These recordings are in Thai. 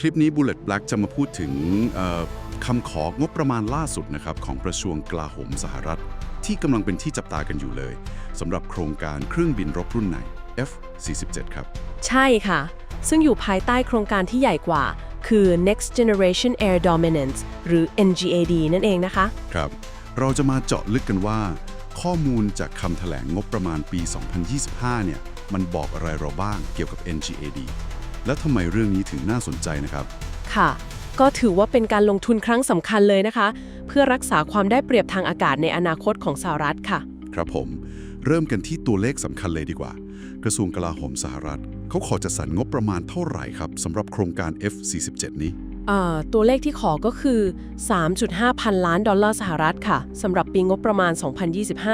คลิปนี้ Bullet Black จะมาพูดถึงเอ่อคำของบประมาณล่าสุดนะครับของกระทรวงกลาโหมสหรัฐ ที่กำลังเป็นที่จับตากันอยู่เลยสำหรับโครงการเครื่องบินรบรุ่นไหน F-47 ครับ ใช่ค่ะ ซึ่งอยู่ภายใต้โครงการที่ใหญ่กว่า คือ Next Generation Air Dominance หรือ NGAD นั่นเองนะคะ ครับ เราจะมาเจาะลึกกันว่า ข้อมูลจากคำแถลงงบประมาณปี 2025 เนี่ย มันบอกอะไรเราบ้างเกี่ยวกับ NGAD และทำไมเรื่องนี้ถึงน่าสนใจนะครับ ค่ะ ก็ถือว่าเป็นการลงทุนครั้งสำคัญเลยนะคะ เพื่อรักษาความได้เปรียบทางอากาศในอนาคตของสหรัฐค่ะ ครับผม เริ่มกันที่ตัวเลขสำคัญเลยดีกว่า กระทรวงกลาโหมสหรัฐ เขาขอจัดสรรงบประมาณเท่าไหร่ครับสำหรับโครงการ F-47 นี้เอ่อตัวเลขที่ขอก็คือ 3.5 พันล้านดอลลาร์สหรัฐค่ะสำหรับปีงบประมาณ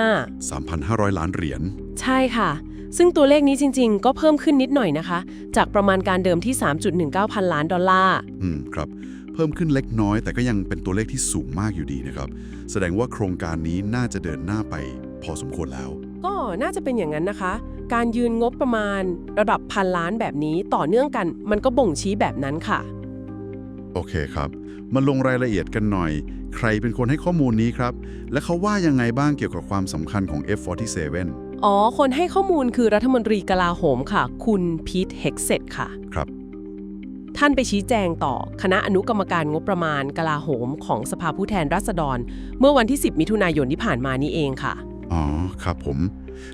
2025 3,500 ล้านเหรียญ ใช่ค่ะ ซึ่งตัวเลขนี้จริง ๆ ก็เพิ่มขึ้นนิดหน่อยนะคะ จากประมาณการเดิมที่ 3.19 พันล้านดอลลาร์ อืมครับ เพิ่มขึ้นเล็กน้อย แต่ก็ยังเป็นตัวเลขที่สูงมากอยู่ดีนะครับ แสดงว่าโครงการนี้น่าจะเดินหน้าไปพอสมควรแล้ว ก็น่าจะเป็นอย่างนั้นนะคะ การยืนงบประมาณระดับพันล้านแบบนี้ต่อเนื่องกัน มันก็บ่งชี้แบบนั้นค่ะ โอเคครับ มาลงรายละเอียดกันหน่อย ใครเป็นคนให้ข้อมูลนี้ครับ และเขาว่ายังไงบ้างเกี่ยวกับความสำคัญของ F-47 อ๋อ คนให้ข้อมูลคือรัฐมนตรีกลาโหมค่ะ คุณพีทเฮกเซตค่ะ ครับ ท่านไปชี้แจงต่อคณะอนุกรรมการงบประมาณกลาโหมของสภาผู้แทนราษฎร เมื่อวันที่ 10 มิถุนายนที่ผ่านมานี้เองค่ะ อ๋อ ครับผม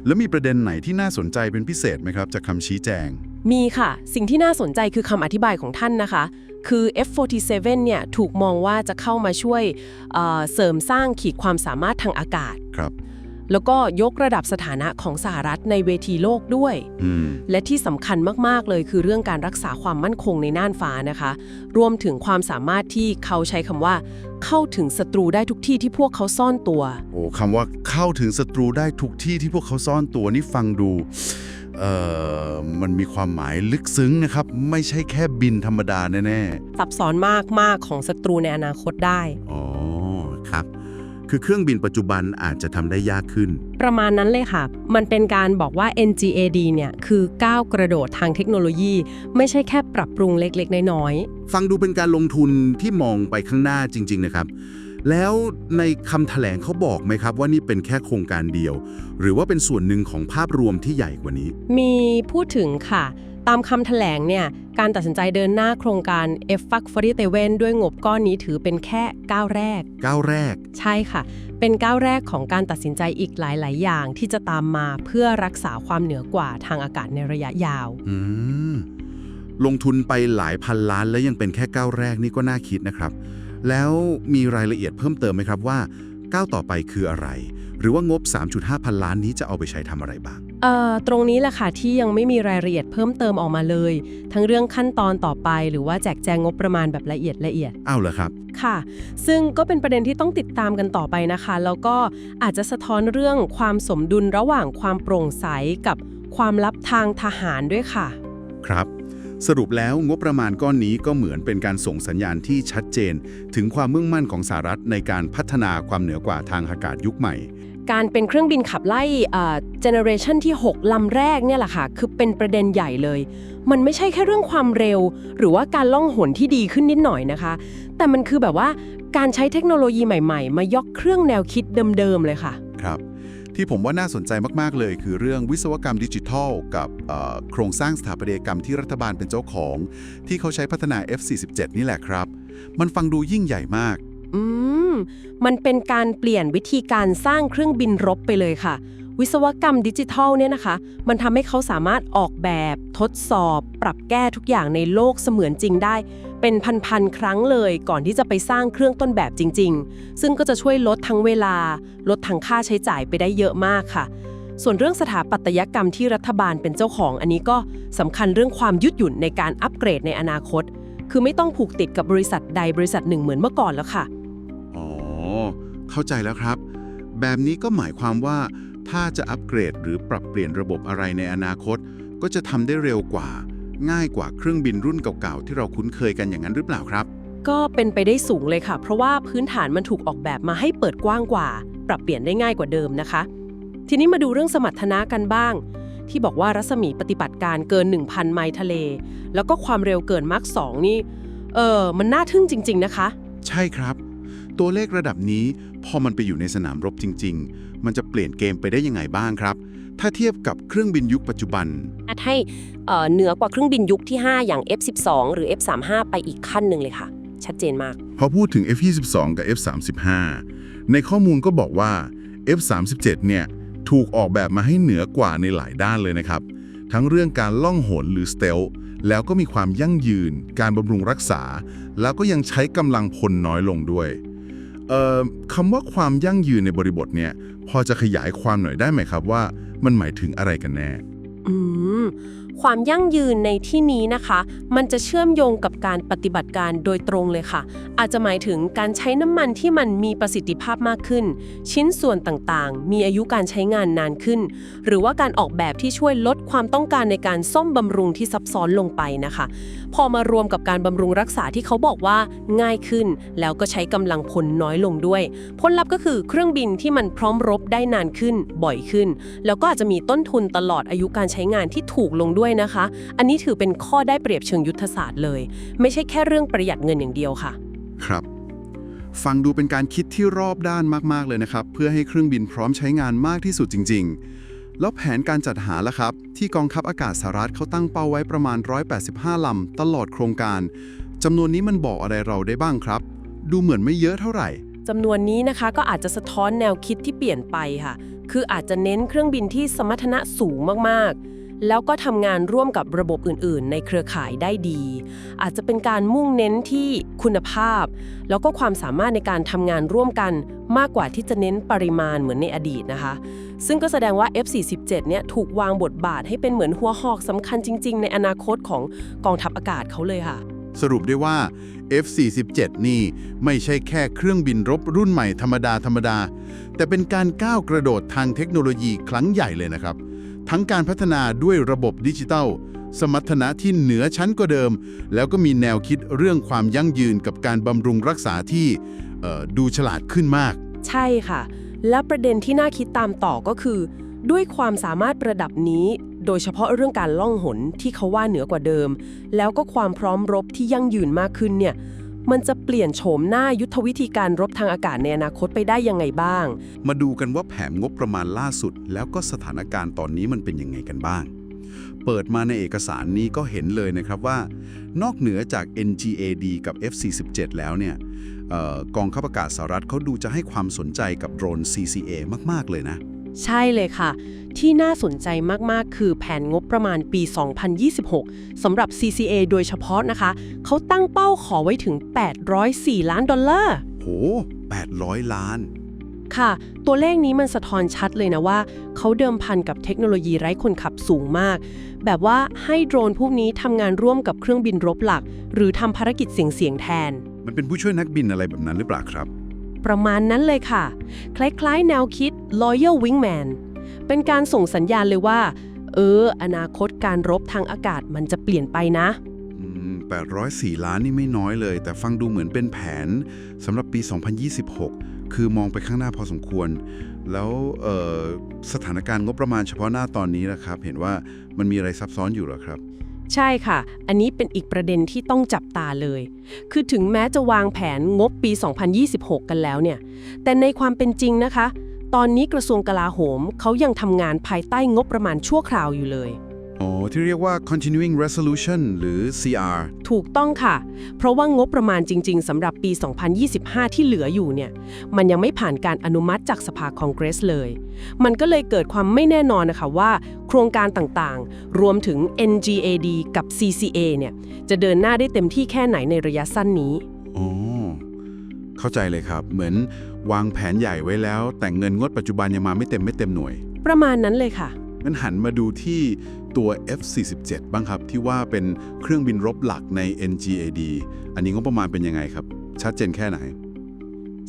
แล้วมีประเด็นไหนที่น่าสนใจเป็นพิเศษไหมครับ จากคำชี้แจง มีค่ะ สิ่งที่น่าสนใจคือคำอธิบายของท่านนะคะ คือ F47 เนี่ยถูกมองว่าจะเข้ามาช่วยเอ่อเสริมสร้างขีดความสามารถทางอากาศ ครับ แล้วก็ยกระดับสถานะของสหรัฐในเวทีโลกด้วยอืมและที่สำคัญมาก ๆ เลยคือเรื่องการรักษาความมั่นคงในน่านฟ้านะคะ รวมถึงความสามารถที่เขาใช้คำว่า เข้าถึงศัตรูได้ทุกที่ที่พวกเขาซ่อนตัว โอ้คำว่าเข้าถึงศัตรูได้ทุกที่ที่พวกเขาซ่อนตัวนี่ฟังดูเอ่อมันมีความหมายลึกซึ้งนะครับ ไม่ใช่แค่บินธรรมดาแน่ซับซ้อนมาก ๆ ของศัตรูในอนาคตได้ๆอ๋อ ครับ คือเครื่องบินปัจจุบันอาจจะทำได้ยากขึ้น ประมาณนั้นเลยค่ะ มันเป็นการบอกว่า NGAD เนี่ยคือก้าวกระโดดทางเทคโนโลยี ไม่ใช่แค่ปรับปรุงเล็กๆ น้อยฟังดูเป็นการลงทุนที่มองไปข้างหน้าจริง ๆ นะครับ แล้วในคำแถลงเขาบอกไหมครับ ว่านี่เป็นแค่โครงการเดียว หรือว่าเป็นส่วนหนึ่งของภาพรวมที่ใหญ่กว่านี้ๆมีพูดถึงค่ะ ตามคำแถลงเนี่ย การตัดสินใจเดินหน้าโครงการ f f a c 47ด้วยงบก้อนนี้ถือเป็นแค่ก้าวแรก ก้าวแรก ใช่ค่ะ เป็นก้าวแรกของการตัดสินใจอีกหลาย ๆ อย่างที่จะตามมาเพื่อรักษาความเหนือกว่าทางอากาศในระยะยาว อืม ลงทุนไปหลายพันล้านแล้วยังเป็นแค่ก้าวแรกนี่ก็น่าคิดนะครับ แล้วมีรายละเอียดเพิ่มเติมไหมครับว่าก้าวต่อไปคืออะไร หรือว่างบ 3.5 พันล้านนี้จะเอาไปใช้ทำอะไรบ้าง เอ่อตรงนี้แหละค่ะที่ยังไม่มีรายละเอียดเพิ่มเติมออกมาเลย ทั้งเรื่องขั้นตอนต่อไปหรือว่าแจกแจงงบประมาณแบบละเอียดละเอียดอ้าวเหรอครับ ค่ะ ซึ่งก็เป็นประเด็นที่ต้องติดตามกันต่อไปนะคะ แล้วก็อาจจะสะท้อนเรื่องความสมดุลระหว่างความโปร่งใสกับความลับทางทหารด้วยค่ะ ครับ สรุปแล้วงบประมาณก้อนนี้ก็เหมือนเป็นการส่งสัญญาณที่ชัดเจน ถึงความมุ่งมั่นของสหรัฐในการพัฒนาความเหนือกว่าทางอากาศยุคใหม่ การเป็นเครื่องบินขับไล่เจเนอเรชันที่ 6 ลำแรกเนี่ยแหละค่ะ คือเป็นประเด็นใหญ่เลย มันไม่ใช่แค่เรื่องความเร็ว หรือว่าการล่องหนที่ดีขึ้นนิดหน่อยนะคะ แต่มันคือแบบว่าการใช้เทคโนโลยีใหม่ๆ มายกเครื่องแนวคิดเดิมๆเลยค่ะ ครับ ที่ผมว่าน่าสนใจมากๆเลย คือเรื่องวิศวกรรมดิจิทัล กับโครงสร้างสถาปัตยกรรมที่รัฐบาลเป็นเจ้าของ ที่เขาใช้พัฒนา F47 นี่แหละครับ มันฟังดูยิ่งใหญ่มาก อืม มันเป็นการเปลี่ยนวิธีการสร้างเครื่องบินรบไปเลยค่ะ วิศวกรรมดิจิทัลเนี่ยนะคะ มันทำให้เขาสามารถออกแบบ ทดสอบ ปรับแก้ทุกอย่างในโลกเสมือนจริงได้ เป็นพันๆครั้งเลยก่อนที่จะไปสร้างเครื่องต้นแบบจริง ๆ ซึ่งก็จะช่วยลดทั้งเวลา ลดทั้งค่าใช้จ่ายไปได้เยอะมากค่ะส่วนเรื่องสถาปัตยกรรมที่รัฐบาลเป็นเจ้าของ อันนี้ก็สำคัญเรื่องความยืดหยุ่นในการอัปเกรดในอนาคต คือไม่ต้องผูกติดกับบริษัทใดบริษัทหนึ่งเหมือนเมื่อก่อนแล้วค่ะ เข้าใจแล้วครับ แบบนี้ก็หมายความว่า ถ้าจะอัปเกรดหรือปรับเปลี่ยนระบบอะไรในอนาคต ก็จะทำได้เร็วกว่า ง่ายกว่าเครื่องบินรุ่นเก่าๆ ที่เราคุ้นเคยกันอย่างนั้นหรือเปล่าครับ ก็เป็นไปได้สูงเลยค่ะ เพราะว่าพื้นฐานมันถูกออกแบบมาให้เปิดกว้างกว่า ปรับเปลี่ยนได้ง่ายกว่าเดิมนะคะ ทีนี้มาดูเรื่องสมรรถนะกันบ้าง ที่บอกว่ารัศมีปฏิบัติการเกิน 1,000 ไมล์ทะเล แล้วก็ความเร็วเกินมาร์ค2นี่เออมันน่าทึ่งจริง ๆ นะคะ ใช่ครับ ตัวเลขระดับนี้พอมันไปอยู่ในสนามรบจริง ๆ มันจะเปลี่ยนเกมไปได้ยังไงบ้างครับ ถ้าเทียบกับเครื่องบินยุคปัจจุบัน อาจให้เอ่อเหนือกว่าเครื่องบินยุคที่ 5 อย่าง F12 หรือ F35 ไปอีกขั้นหนึ่งเลยค่ะ ชัดเจนมาก พอพูดถึง F22 กับ F35 ในข้อมูลก็บอกว่า F37 เนี่ยถูกออกแบบมาให้เหนือกว่าในหลายด้านเลยนะครับ ทั้งเรื่องการล่องหนหรือสเตลแล้วก็มีความยั่งยืน การบำรุงรักษา แล้วก็ยังใช้กำลังพลน้อยลงด้วย เอ่อคำว่าความยั่งยืนในบริบทเนี่ย พอจะขยายความหน่อยได้ไหมครับว่ามันหมายถึงอะไรกันแน่ ความยั่งยืนในที่นี้นะคะ มันจะเชื่อมโยงกับการปฏิบัติการโดยตรงเลยค่ะ อาจจะหมายถึงการใช้น้ำมันที่มันมีประสิทธิภาพมากขึ้น ชิ้นส่วนต่างๆ มีอายุการใช้งานนานขึ้น หรือว่าการออกแบบที่ช่วยลดความต้องการในการซ่อมบำรุงที่ซับซ้อนลงไปนะคะ พอมารวมกับการบำรุงรักษาที่เขาบอกว่าง่ายขึ้น แล้วก็ใช้กำลังพลน้อยลงด้วย ผลลัพธ์ก็คือเครื่องบินที่มันพร้อมรบได้นานขึ้นบ่อยขึ้น แล้วก็อาจจะมีต้นทุนตลอดอายุการใช้งานที่ถูกลงด้วยนะคะ อันนี้ถือเป็นข้อได้เปรียบเชิงยุทธศาสตร์เลย ไม่ใช่แค่เรื่องประหยัดเงินอย่างเดียวค่ะ ครับ ฟังดูเป็นการคิดที่รอบด้านมาก ๆ เลยนะครับ เพื่อให้เครื่องบินพร้อมใช้งานมากที่สุดจริง ๆ แล้วแผนการจัดหาล่ะครับ ที่กองทัพอากาศสหรัฐเขาตั้งเป้าไว้ประมาณ 185 ลำตลอดโครงการจำนวนนี้มันบอกอะไรเราได้บ้างครับ ดูเหมือนไม่เยอะเท่าไหร่จำนวนนี้นะคะก็อาจจะสะท้อนแนวคิดที่เปลี่ยนไปค่ะ คืออาจจะเน้นเครื่องบินที่สมรรถนะสูงมากๆ แล้วก็ทำงานร่วมกับระบบอื่นๆ ในเครือข่ายได้ดี อาจจะเป็นการมุ่งเน้นที่คุณภาพ แล้วก็ความสามารถในการทำงานร่วมกันมากกว่าที่จะเน้นปริมาณเหมือนในอดีตนะคะ ซึ่งก็แสดงว่า F47 เนี่ยถูกวางบทบาทให้เป็นเหมือนหัวหอกสำคัญจริง ๆ ในอนาคตของกองทัพอากาศเขาเลยค่ะ สรุปได้ว่า F47 นี่ไม่ใช่แค่เครื่องบินรบรุ่นใหม่ธรรมดาธรรมดา แต่เป็นการก้าวกระโดดทางเทคโนโลยีครั้งใหญ่เลยนะครับ ทั้งการพัฒนาด้วยระบบดิจิทัล สมรรถนะที่เหนือชั้นกว่าเดิม แล้วก็มีแนวคิดเรื่องความยั่งยืนกับการบำรุงรักษาที่ดูฉลาดขึ้นมาก ใช่ค่ะ และประเด็นที่น่าคิดตามต่อก็คือ ด้วยความสามารถระดับนี้ โดยเฉพาะเรื่องการล่องหนที่เขาว่าเหนือกว่าเดิม แล้วก็ความพร้อมรบที่ยั่งยืนมากขึ้นเนี่ย มันจะเปลี่ยนโฉมหน้ายุทธวิธีการรบทางอากาศในอนาคตไปได้ยังไงบ้าง มาดูกันว่าแผนงบประมาณล่าสุด แล้วก็สถานการณ์ตอนนี้มันเป็นยังไงกันบ้าง เปิดมาในเอกสารนี้ก็เห็นเลยนะครับว่า นอกเหนือจาก NGAD กับ F47 แล้วเนี่ยออกองขับอากาศสหรัฐเขาดูจะให้ความสนใจกับโดรน CCA มาก ๆ เลยนะ ใช่เลยค่ะ ที่น่าสนใจมาก ๆ คือแผนงบประมาณปี 2026 สำหรับ CCA โดยเฉพาะนะคะ เขาตั้งเป้าขอไว้ถึง 804 ล้านดอลลาร์ โห 800 ล้าน ค่ะ ตัวเลขนี้มันสะท้อนชัดเลยนะว่า เขาเดิมพันกับเทคโนโลยีไร้คนขับสูงมาก แบบว่าให้โดรนพวกนี้ทำงานร่วมกับเครื่องบินรบหลัก หรือทำภารกิจเสี่ยงๆแทน มันเป็นผู้ช่วยนักบินอะไรแบบนั้นหรือเปล่าครับ ประมาณนั้นเลยค่ะ คล้ายๆ แนวคิด Loyal Wingman เป็นการส่งสัญญาณเลยว่า เออ อนาคตการรบทางอากาศมันจะเปลี่ยนไปนะอืม804 ล้านนี่ไม่น้อยเลย แต่ฟังดูเหมือนเป็นแผนสำหรับปี 2026 คือมองไปข้างหน้าพอสมควร แล้วสถานการณ์งบประมาณเฉพาะหน้าตอนนี้นะครับ เห็นว่ามันมีอะไรซับซ้อนอยู่หรอครับ ใช่ค่ะ อันนี้เป็นอีกประเด็นที่ต้องจับตาเลย คือถึงแม้จะวางแผนงบปี 2026 กันแล้วเนี่ย แต่ในความเป็นจริงนะคะ ตอนนี้กระทรวงกลาโหมเขายังทำงานภายใต้งบประมาณชั่วคราวอยู่เลย อ๋อที่เรียกว่า continuing resolution หรือ CR ถูกต้องค่ะ เพราะว่างบประมาณจริง ๆสำหรับปี 2025 ที่เหลืออยู่เนี่ย มันยังไม่ผ่านการอนุมัติจากสภาคองเกรสเลย มันก็เลยเกิดความไม่แน่นอนนะคะว่า โครงการต่างๆ รวมถึง NGAD กับ CCA เนี่ย จะเดินหน้าได้เต็มที่แค่ไหนในระยะสั้นนี้ อ๋อ เข้าใจเลยครับ เหมือนวางแผนใหญ่ไว้แล้ว แต่เงินงวดปัจจุบันยังมาไม่เต็มไม่เต็มหน่วย ประมาณนั้นเลยค่ะ งั้นหันมาดูที่ ตัว F47 บ้างครับ ที่ว่าเป็นเครื่องบินรบหลักใน NGAD อันนี้งบประมาณเป็นยังไงครับ ชัดเจนแค่ไหน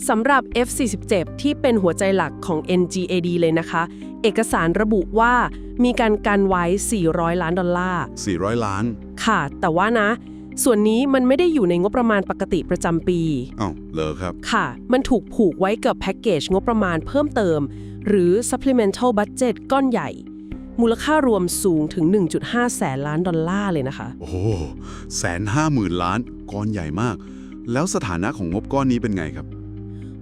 สำหรับ F47 ที่เป็นหัวใจหลักของ NGAD เลยนะคะ เอกสารระบุว่ามีการกันไว้ 400 ล้านดอลลาร์ 400 ล้าน ค่ะ แต่ว่านะ ส่วนนี้มันไม่ได้อยู่ในงบประมาณปกติประจำปีอ้าวเหรอครับ ค่ะ มันถูกผูกไว้กับแพ็กเกจงบประมาณเพิ่มเติม หรือ supplemental budget ก้อนใหญ่ มูลค่ารวมสูงถึง 1.5 แสนล้านดอลลาร์เลยนะคะ โอ้แสนห้าหมื่นล้านก้อนใหญ่มาก แล้วสถานะของงบก้อนนี้เป็นไงครับ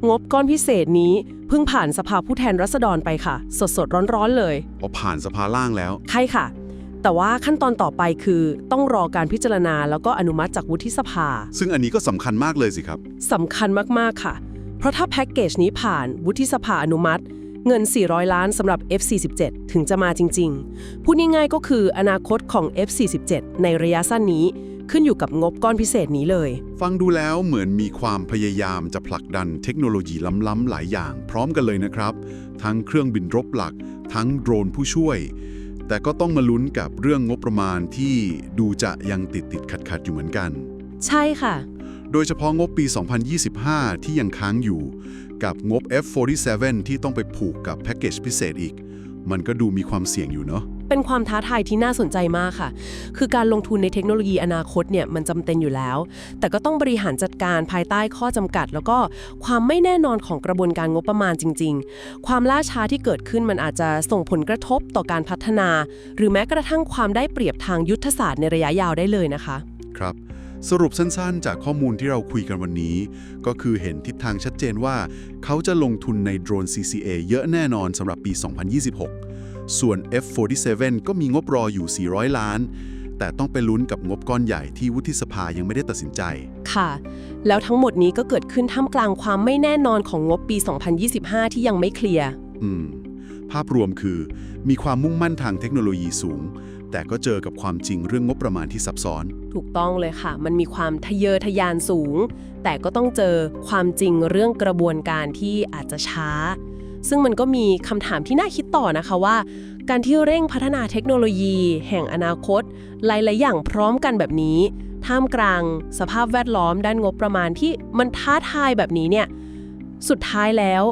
งบก้อนพิเศษนี้เพิ่งผ่านสภาผู้แทนราษฎรไปค่ะ สดสดๆร้อนๆเลยพอผ่านสภาล่างแล้ว ใช่ค่ะ แต่ว่าขั้นตอนต่อไปคือต้องรอการพิจารณาแล้วก็อนุมัติจากวุฒิสภาซึ่งอันนี้ก็สำคัญมากเลยสิครับ สำคัญมากๆค่ะ เพราะถ้าแพ็กเกจนี้ผ่านวุฒิสภาอนุมัติ เงิน 400 ล้านสำหรับ F47 ถึงจะมาจริง ๆ พูดง่ายๆก็คืออนาคตของ F47 ในระยะสั้นนี้ ขึ้นอยู่กับงบก้อนพิเศษนี้เลย ฟังดูแล้วเหมือนมีความพยายามจะผลักดันเทคโนโลยีล้ำๆหลายอย่าง พร้อมกันเลยนะครับ ทั้งเครื่องบินรบหลัก ทั้งโดรนผู้ช่วย แต่ก็ต้องมาลุ้นกับเรื่องงบประมาณที่ดูจะยังติดติดขัดขัดๆอยู่เหมือนกัน ใช่ค่ะ โดยเฉพาะงบปี 2025 ที่ยังค้างอยู่ กับงบ F47 ที่ต้องไปผูกกับแพ็กเกจพิเศษอีก มันก็ดูมีความเสี่ยงอยู่เนาะ เป็นความท้าทายที่น่าสนใจมากค่ะ คือการลงทุนในเทคโนโลยีอนาคตเนี่ยมันจำเป็นอยู่แล้ว แต่ก็ต้องบริหารจัดการภายใต้ข้อจำกัด แล้วก็ความไม่แน่นอนของกระบวนการงบประมาณจริง ๆ ความล่าช้าที่เกิดขึ้นมันอาจจะส่งผลกระทบต่อการพัฒนา หรือแม้กระทั่งความได้เปรียบทางยุทธศาสตร์ในระยะยาวได้เลยนะคะ สรุปสั้นๆ จากข้อมูลที่เราคุยกันวันนี้ ก็คือเห็นทิศทางชัดเจนว่า เขาจะลงทุนในโดรน CCA เยอะแน่นอนสำหรับปี 2026 ส่วน F47 ก็มีงบรออยู่ 400 ล้าน แต่ต้องไปลุ้นกับงบก้อนใหญ่ที่วุฒิสภายังไม่ได้ตัดสินใจ ค่ะ แล้วทั้งหมดนี้ก็เกิดขึ้นท่ามกลางความไม่แน่นอนของงบปี 2025 ที่ยังไม่เคลียร์อืม ภาพรวมคือ มีความมุ่งมั่นทางเทคโนโลยีสูง แต่ก็เจอกับความจริงเรื่องงบประมาณที่ซับซ้อน ถูกต้องเลยค่ะ มันมีความทะเยอทะยานสูง แต่ก็ต้องเจอความจริงเรื่องกระบวนการที่อาจจะช้า ซึ่งมันก็มีคำถามที่น่าคิดต่อนะคะว่า การที่เร่งพัฒนาเทคโนโลยี แห่งอนาคต หลายๆอย่างพร้อมกันแบบนี้ ท่ามกลาง สภาพแวดล้อมด้านงบประมาณที่มันท้าทายแบบนี้เนี่ยสุดท้ายแล้ว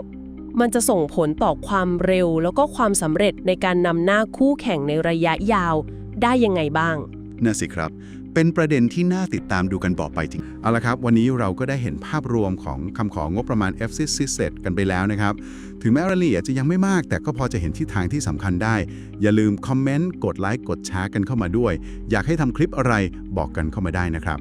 มันจะส่งผลต่อความเร็วแล้วก็ความสำเร็จในการนำหน้าคู่แข่งในระยะยาวได้ยังไงบ้าง น่าสิครับ เป็นประเด็นที่น่าติดตามดูกันต่อไปจริง เอาละครับ วันนี้เราก็ได้เห็นภาพรวมของคำของงบประมาณ f 6 6 7กันไปแล้วนะครับ ถึงแม้รายละเอียดจะยังไม่มาก แต่ก็พอจะเห็นทิศทางที่สำคัญได้ อย่าลืมคอมเมนต์ กดไลค์ กดแชร์กันเข้ามาด้วย อยากให้ทำคลิปอะไรบอกกันเข้ามาได้นะครับ